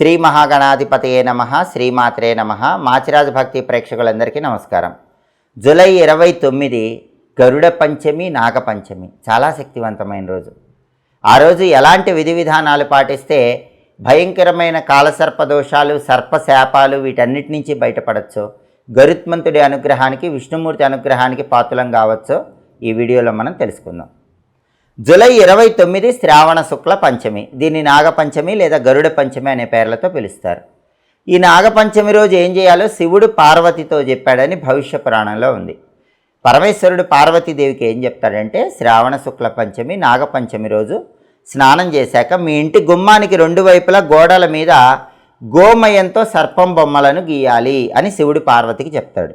శ్రీ మహాగణాధిపతయే నమ శ్రీమాత్రే నమ. మాచిరాజు భక్తి ప్రేక్షకులందరికీ నమస్కారం. జూలై ఇరవై తొమ్మిది గరుడ పంచమి నాగపంచమి చాలా శక్తివంతమైన రోజు. ఆ రోజు ఎలాంటి విధి విధానాలు పాటిస్తే భయంకరమైన కాలసర్ప దోషాలు సర్పశాపాలు వీటన్నిటి నుంచి బయటపడచ్చో. గరుత్మంతుడి అనుగ్రహానికి విష్ణుమూర్తి అనుగ్రహానికి పాతులం కావచ్చో. ఈ వీడియోలో మనం తెలుసుకుందాం. జూలై ఇరవై తొమ్మిది శ్రావణ శుక్ల పంచమి. దీన్ని నాగపంచమి లేదా గరుడ పంచమి అనే పేర్లతో పిలుస్తారు. ఈ నాగపంచమి రోజు ఏం చేయాలో శివుడు పార్వతితో చెప్పాడని భవిష్య పురాణంలో ఉంది. పరమేశ్వరుడు పార్వతీదేవికి ఏం చెప్తాడంటే శ్రావణ శుక్ల పంచమి నాగపంచమి రోజు స్నానం చేశాక మీ ఇంటి గుమ్మానికి రెండు వైపులా గోడల మీద గోమయంతో సర్పం బొమ్మలను గీయాలి అని శివుడు పార్వతికి చెప్తాడు.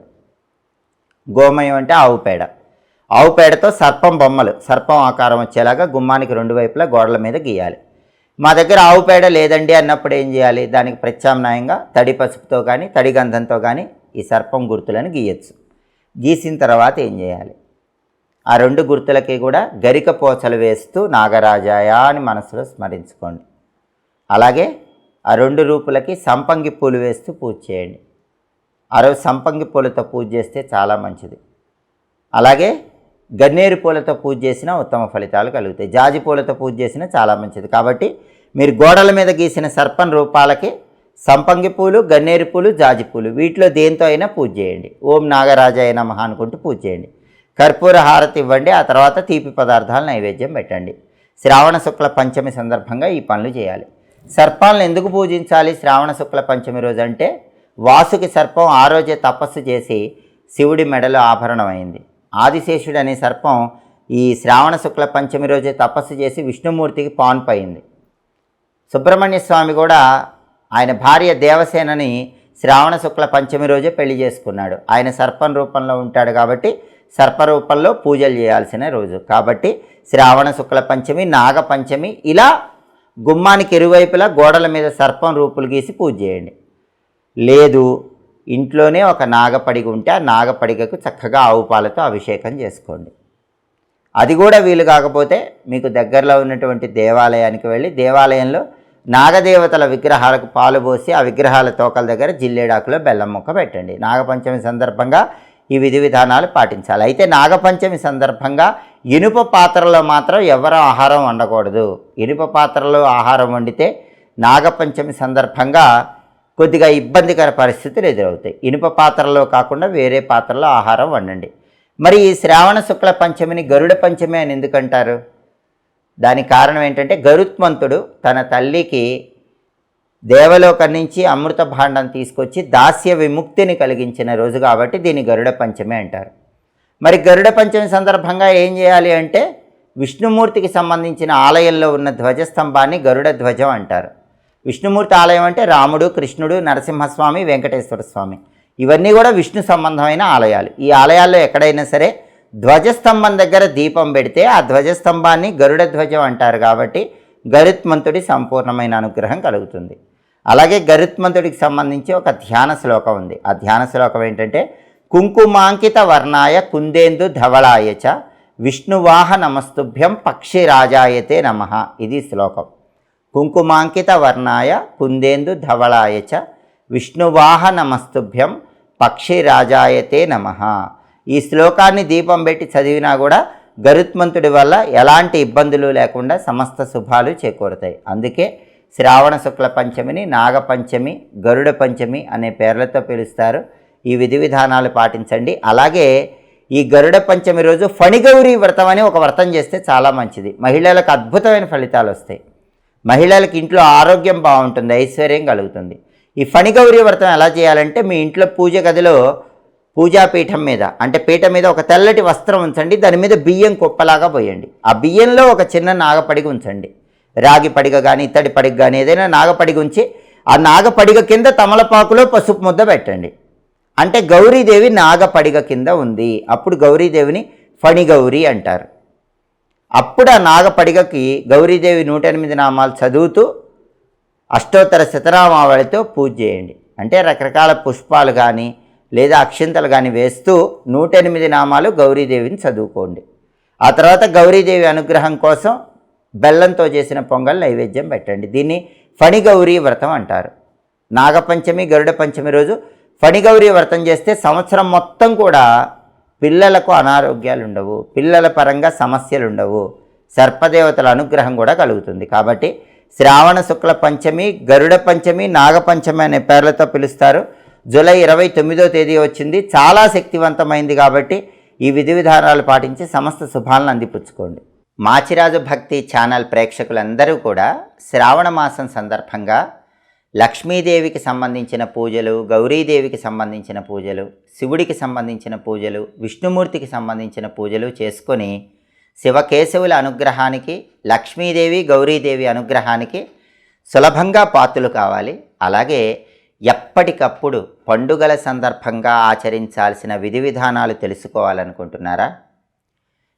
గోమయం అంటే ఆవు పేడ. ఆవు పేడతో సర్పం బొమ్మలు సర్పం ఆకారం వచ్చేలాగా గుమ్మానికి రెండు వైపులా గోడల మీద గీయాలి. మా దగ్గర ఆవు పేడ లేదండి అన్నప్పుడు ఏం చేయాలి? దానికి ప్రత్యామ్నాయంగా తడి పసుపుతో కానీ తడి గంధంతో కానీ ఈ సర్పం గుర్తులను గీయచ్చు. గీసిన తర్వాత ఏం చేయాలి? ఆ రెండు గుర్తులకి కూడా గరిక పోచలు వేస్తూ నాగరాజాయ అని మనసులో స్మరించుకోండి. అలాగే ఆ రెండు రూపులకి సంపంగి పూలు వేస్తూ పూజ చేయండి. ఆ రోజు సంపంగి పూలతో పూజ చేస్తే చాలా మంచిది. అలాగే గన్నేరు పూలతో పూజ చేసినా ఉత్తమ ఫలితాలు కలుగుతాయి. జాజి పూలతో పూజ చేసినా చాలా మంచిది. కాబట్టి మీరు గోడల మీద గీసిన సర్పం రూపాలకి సంపంగి పూలు గన్నేరు పూలు జాజి పూలు వీటిలో దేంతో అయినా పూజ చేయండి. ఓం నాగరాజాయ నమహ అనుకుంటూ పూజ చేయండి. కర్పూర హారతి ఇవ్వండి. ఆ తర్వాత తీపి పదార్థాలు నైవేద్యం పెట్టండి. శ్రావణ శుక్ల పంచమి సందర్భంగా ఈ పనులు చేయాలి. సర్పాలను ఎందుకు పూజించాలి? శ్రావణ శుక్ల పంచమి రోజు అంటే వాసుకి సర్పం ఆ రోజే తపస్సు చేసి శివుడి మెడలో ఆభరణమైంది. ఆదిశేషుడు అనే సర్పం ఈ శ్రావణ శుక్ల పంచమి రోజే తపస్సు చేసి విష్ణుమూర్తికి పాన్పయింది. సుబ్రహ్మణ్య స్వామి కూడా ఆయన భార్య దేవసేనని శ్రావణ శుక్ల పంచమి రోజే పెళ్ళి చేసుకున్నాడు. ఆయన సర్పం రూపంలో ఉంటాడు కాబట్టి సర్ప రూపంలో పూజలు చేయాల్సిన రోజు. కాబట్టి శ్రావణ శుక్ల పంచమి నాగ పంచమి ఇలా గుమ్మానికి ఇరువైపులా గోడల మీద సర్పం రూపులు గీసి పూజ చేయండి. లేదు ఇంట్లోనే ఒక నాగపడిగ ఉంటే ఆ నాగపడిగకు చక్కగా ఆవు పాలతో అభిషేకం చేసుకోండి. అది కూడా వీలు కాకపోతే మీకు దగ్గరలో ఉన్నటువంటి దేవాలయానికి వెళ్ళి దేవాలయంలో నాగదేవతల విగ్రహాలకు పాలు పోసి ఆ విగ్రహాల తోకల దగ్గర జిల్లేడాకులో బెల్లం ముక్క పెట్టండి. నాగపంచమి సందర్భంగా ఈ విధి విధానాలు పాటించాలి. అయితే నాగపంచమి సందర్భంగా ఇనుప పాత్రలో మాత్రం ఎవరు ఆహారం వండకూడదు. ఇనుప పాత్రలో ఆహారం వండితే నాగపంచమి సందర్భంగా కొద్దిగా ఇబ్బందికర పరిస్థితులు ఎదురవుతాయి. ఇనుప పాత్రలో కాకుండా వేరే పాత్రలో ఆహారం వండండి. మరి ఈ శ్రావణ శుక్ల పంచమిని గరుడ పంచమి అని ఎందుకంటారు? దానికి కారణం ఏంటంటే గరుత్మంతుడు తన తల్లికి దేవలోకం నుంచి అమృత భాండం తీసుకొచ్చి దాస్య విముక్తిని కలిగించిన రోజు కాబట్టి దీన్ని గరుడ పంచమి అంటారు. మరి గరుడ పంచమి సందర్భంగా ఏం చేయాలి అంటే విష్ణుమూర్తికి సంబంధించిన ఆలయంలో ఉన్న ధ్వజస్తంభాన్ని గరుడ ధ్వజం అంటారు. విష్ణుమూర్తి ఆలయం అంటే రాముడు కృష్ణుడు నరసింహస్వామి వెంకటేశ్వర స్వామి. ఇవన్నీ కూడా విష్ణు సంబంధమైన ఆలయాలు. ఈ ఆలయాల్లో ఎక్కడైనా సరే ధ్వజస్తంభం దగ్గర దీపం పెడితే ఆ ధ్వజస్తంభాన్ని గరుడ ధ్వజం అంటారు కాబట్టి గరుత్మంతుడి సంపూర్ణమైన అనుగ్రహం కలుగుతుంది. అలాగే గరుత్మంతుడికి సంబంధించి ఒక ధ్యాన శ్లోకం ఉంది. ఆ ధ్యాన శ్లోకం ఏంటంటే కుంకుమాంకిత వర్ణాయ కుందేందు ధవళాయ చ విష్ణువాహ నమస్తుభ్యం పక్షిరాజాయతే నమ. ఇది శ్లోకం. కుంకుమాంకిత వర్ణాయ కుందేందు ధవళాయ చ విష్ణువాహ నమస్తుభ్యం పక్షిరాజాయతే నమ. ఈ శ్లోకాన్ని దీపం పెట్టి చదివినా కూడా గరుత్మంతుడి వల్ల ఎలాంటి ఇబ్బందులు లేకుండా సమస్త శుభాలు చేకూరుతాయి. అందుకే శ్రావణ శుక్ల పంచమిని నాగపంచమి గరుడ పంచమి అనే పేర్లతో పిలుస్తారు. ఈ విధి విధానాలు పాటించండి. అలాగే ఈ గరుడ పంచమి రోజు ఫణిగౌరి వ్రతం అని ఒక వ్రతం చేస్తే చాలా మంచిది. మహిళలకు అద్భుతమైన ఫలితాలు వస్తాయి. మహిళలకు ఇంట్లో ఆరోగ్యం బాగుంటుంది ఐశ్వర్యం కలుగుతుంది. ఈ ఫణిగౌరి వ్రతం ఎలా చేయాలంటే మీ ఇంట్లో పూజ గదిలో పూజాపీఠం మీద అంటే పీఠం మీద ఒక తెల్లటి వస్త్రం ఉంచండి దాని మీద బియ్యం కుప్పలాగా పోయండి. ఆ బియ్యంలో ఒక చిన్న నాగపడిగ ఉంచండి. రాగి పడిగ కానీ ఇత్తడి పడిగ కానీ ఏదైనా నాగపడిగ ఉంచి ఆ నాగపడిగ కింద తమలపాకులో పసుపు ముద్ద పెట్టండి. అంటే గౌరీదేవి నాగపడిగ కింద ఉంది. అప్పుడు గౌరీదేవిని ఫణిగౌరి అంటారు. అప్పుడు ఆ నాగపడిగకి గౌరీదేవి నూట ఎనిమిది నామాలు చదువుతూ అష్టోత్తర శతనామావళితో పూజ చేయండి. అంటే రకరకాల పుష్పాలు కానీ లేదా అక్షింతలు కానీ వేస్తూ నూట ఎనిమిది నామాలు గౌరీదేవిని చదువుకోండి. ఆ తర్వాత గౌరీదేవి అనుగ్రహం కోసం బెల్లంతో చేసిన పొంగల్ నైవేద్యం పెట్టండి. దీన్ని ఫణిగౌరీ వ్రతం అంటారు. నాగపంచమి గరుడ పంచమి రోజు ఫణిగౌరీ వ్రతం చేస్తే సంవత్సరం మొత్తం కూడా పిల్లలకు అనారోగ్యాలు ఉండవు పిల్లల పరంగా సమస్యలు ఉండవు సర్పదేవతల అనుగ్రహం కూడా కలుగుతుంది. కాబట్టి శ్రావణ శుక్ల పంచమి గరుడ పంచమి నాగపంచమి అనే పేర్లతో పిలుస్తారు. జూలై ఇరవై తొమ్మిదో తేదీ వచ్చింది. చాలా శక్తివంతమైంది కాబట్టి ఈ విధి విధానాలు పాటించి సమస్త శుభాలను అందిపుచ్చుకోండి. మాచిరాజు భక్తి ఛానల్ ప్రేక్షకులందరూ కూడా శ్రావణ మాసం సందర్భంగా లక్ష్మీదేవికి సంబంధించిన పూజలు గౌరీదేవికి సంబంధించిన పూజలు శివుడికి సంబంధించిన పూజలు విష్ణుమూర్తికి సంబంధించిన పూజలు చేసుకొని శివకేశవుల అనుగ్రహానికి లక్ష్మీదేవి గౌరీదేవి అనుగ్రహానికి సులభంగా పాత్రలు కావాలి. అలాగే ఎప్పటికప్పుడు పండుగల సందర్భంగా ఆచరించాల్సిన విధి విధానాలు తెలుసుకోవాలనుకుంటున్నారా?